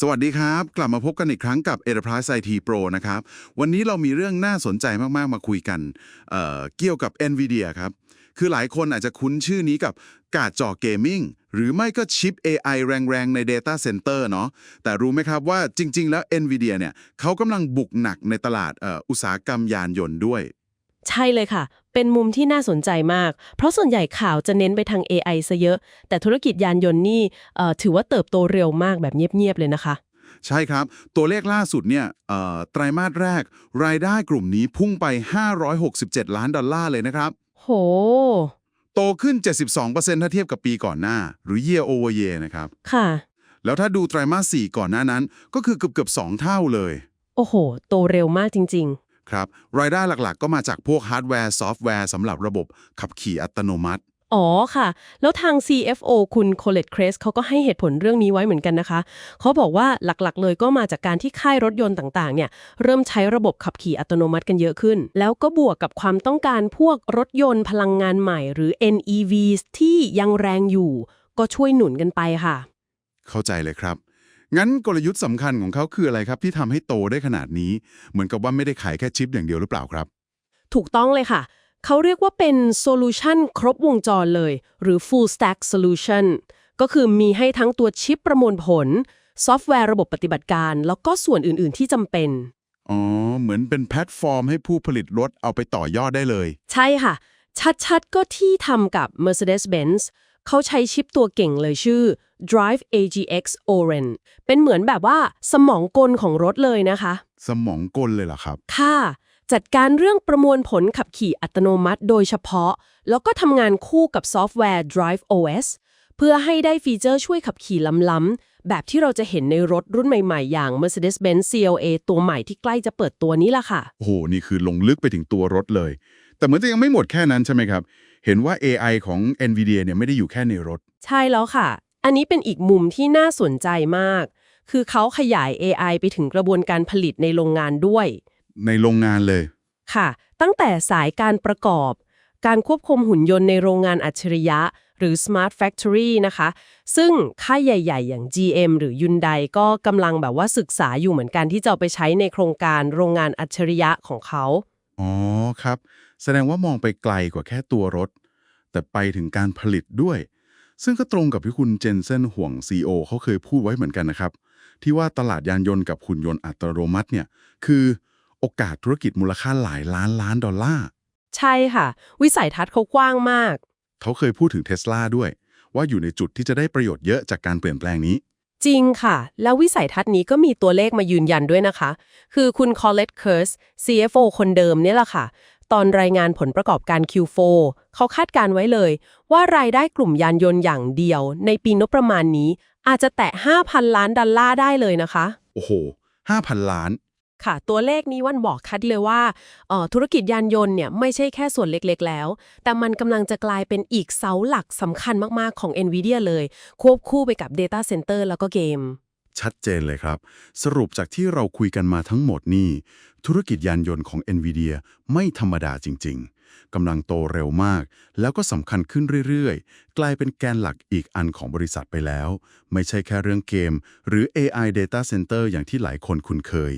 สวัสดีครับ กลับมาพบกันอีกครั้งกับ Enterprise IT Pro นะครับ วันนี้เรามีเรื่องน่าสนใจมาก ๆ มาคุยกันเเกี่ยวกับ NVIDIA ครับ คือหลายคนอาจจะคุ้นชื่อนี้กับการ์ดจอเกมมิ่งหรือไม่ก็ชิป AI แรงๆ ใน Data Center เนาะแต่รู้ไหมครับว่าจริง ๆ แล้ว NVIDIA เนี่ยเขากำลังบุกหนักในตลาดออุตสาหกรรมยานยนต์ด้วย ใช่เลยค่ะ เป็นมุมที่น่าสนใจมาก เพราะส่วนใหญ่ข่าวจะเน้นไปทาง AI ซะเยอะ แต่ธุรกิจยานยนต์นี่เอ่อถือว่าเติบโตเร็วมากแบบเงียบๆเลยนะคะ ใช่ครับ ตัวเลขล่าสุดเนี่ยเอ่อไตรมาสแรก รายได้กลุ่มนี้พุ่งไป 567 ล้านดอลลาร์เลยนะครับ โห โตขึ้น 72%ถ้าเทียบกับปีก่อนหน้า หรือ year over year นะครับ ค่ะ แล้วถ้าดูไตรมาส4ก่อนหน้านั้น ก็คือเกือบเกือบ2เท่าเลย โอ้โห โตเร็วมากจริง ครับรายได้หลักๆ ก็มาจากพวกฮาร์ดแวร์ซอฟต์แวร์สำหรับระบบขับขี่อัตโนมัติๆอ๋อค่ะ แล้วทาง CFO คุณโคเลตเครสเขาก็ให้เหตุผลเรื่องนี้ไว้เหมือนกันนะคะ เขาบอกว่าหลักๆ เลยก็มาจากการที่ค่ายรถยนต์ต่างๆ เนี่ย เริ่มใช้ระบบขับขี่อัตโนมัติกันเยอะขึ้น แล้วก็บวกกับความต้องการพวกรถยนต์พลังงานใหม่หรือ NEVs ที่ยังแรงอยู่ ก็ช่วยหนุนกันไปค่ะ เข้าใจเลยครับ งั้นกลยุทธ์สำคัญของเขาคืออะไรครับ ที่ทำให้โตได้ขนาดนี้ เหมือนกับว่าไม่ได้ขายแค่ชิปอย่างเดียวหรือเปล่าครับ ถูกต้องเลยค่ะ เขาเรียกว่าเป็นโซลูชันครบวงจรเลย หรือ full stack solution ก็คือมีให้ทั้งตัวชิปประมวลผล ซอฟต์แวร์ระบบปฏิบัติการ แล้วก็ส่วนอื่น ๆ ที่จำเป็น อ๋อ เหมือนเป็นแพลตฟอร์มให้ผู้ผลิตรถเอาไปต่อยอดได้เลย ใช่ค่ะ ชัดๆ ก็ที่ทำกับ Mercedes-Benz เขาใช้ชิปตัวเก่งเลยชื่อ Drive AGX Orin เป็นเหมือนแบบว่าสมองกลของรถเลยนะคะ สมองกลเลยเหรอครับ ค่ะ จัดการเรื่องประมวลผลขับขี่อัตโนมัติโดยเฉพาะ แล้วก็ทำงานคู่กับซอฟต์แวร์ Drive OS เพื่อให้ได้ฟีเจอร์ช่วยขับขี่ล้ำๆ แบบที่เราจะเห็นในรถรุ่นใหม่ๆ อย่าง Mercedes-Benz CLA ตัวใหม่ที่ใกล้จะเปิดตัวนี้ล่ะค่ะ โอ้โห นี่คือลงลึกไปถึงตัวรถเลย แต่เหมือนจะยังไม่หมดแค่นั้นใช่ไหมครับ เห็นว่า AI ของ NVIDIA เนี่ยไม่ได้อยู่แค่ในรถ ใช่แล้วค่ะ อันนี้เป็นอีกมุมที่น่าสนใจมาก คือเขาขยาย AI ไปถึงกระบวนการผลิตในโรงงานด้วย ในโรงงานเลย ค่ะ ตั้งแต่สายการประกอบ การควบคุมหุ่นยนต์ในโรงงานอัจฉริยะ หรือ Smart Factory นะคะ ซึ่งค่ายใหญ่ ๆ อย่าง GM หรือ Hyundai ก็กำลังแบบว่าศึกษาอยู่เหมือนกันที่จะเอาไปใช้ในโครงการโรงงานอัจฉริยะของเขา อ๋อครับ แสดงว่ามองไปไกลกว่าแค่ตัวรถ แต่ไปถึงการผลิตด้วย ซึ่งก็ตรงกับที่คุณเจนเซนห่วง CEO เขาเคยพูดไว้เหมือนกันนะครับ ที่ว่าตลาดยานยนต์กับหุ่นยนต์อัตโนมัติเนี่ยคือโอกาสธุรกิจมูลค่าหลายล้านล้านดอลลาร์ใช่ค่ะ วิสัยทัศน์เขากว้างมาก เขาเคยพูดถึงเทสลาด้วย ว่าอยู่ในจุดที่จะได้ประโยชน์เยอะจากการเปลี่ยนแปลงนี้ จริงค่ะ แล้ววิสัยทัศน์นี้ก็มีตัวเลขมายืนยันด้วยนะคะ คือคุณ Colette Kurz CFO คนเดิมเนี่ยแหละค่ะ ตอนรายงานผลประกอบการ Q4 เขาคาดการไว้เลย ว่ารายได้กลุ่มยานยนต์อย่างเดียว ในปีงบประมาณนี้ อาจจะแตะ 5,000 ล้านดอลลาร์ได้เลยนะคะ โอ้โห 5,000 ล้าน ค่ะ ตัวเลขนี้วันบอกคัดเลยว่าเอ่อธุรกิจยานยนต์เนี่ยไม่ใช่แค่ส่วนเล็กๆแล้ว แต่มันกำลังจะกลายเป็นอีกเสาหลักสำคัญมากๆของ NVIDIA เลย ควบคู่ไปกับ Data Center แล้วก็เกม ชัดเจนเลยครับ สรุปจากที่เราคุยกันมาทั้งหมดนี่ ธุรกิจยานยนต์ของ NVIDIA ไม่ธรรมดาจริง ๆกำลังโตเร็วมาก แล้วก็สำคัญขึ้นเรื่อยๆ กลายเป็นแกนหลักอีกอันของบริษัทไปแล้ว ไม่ใช่แค่เรื่องเกม หรือ AI Data Center อย่างที่หลายคนคุ้นเคย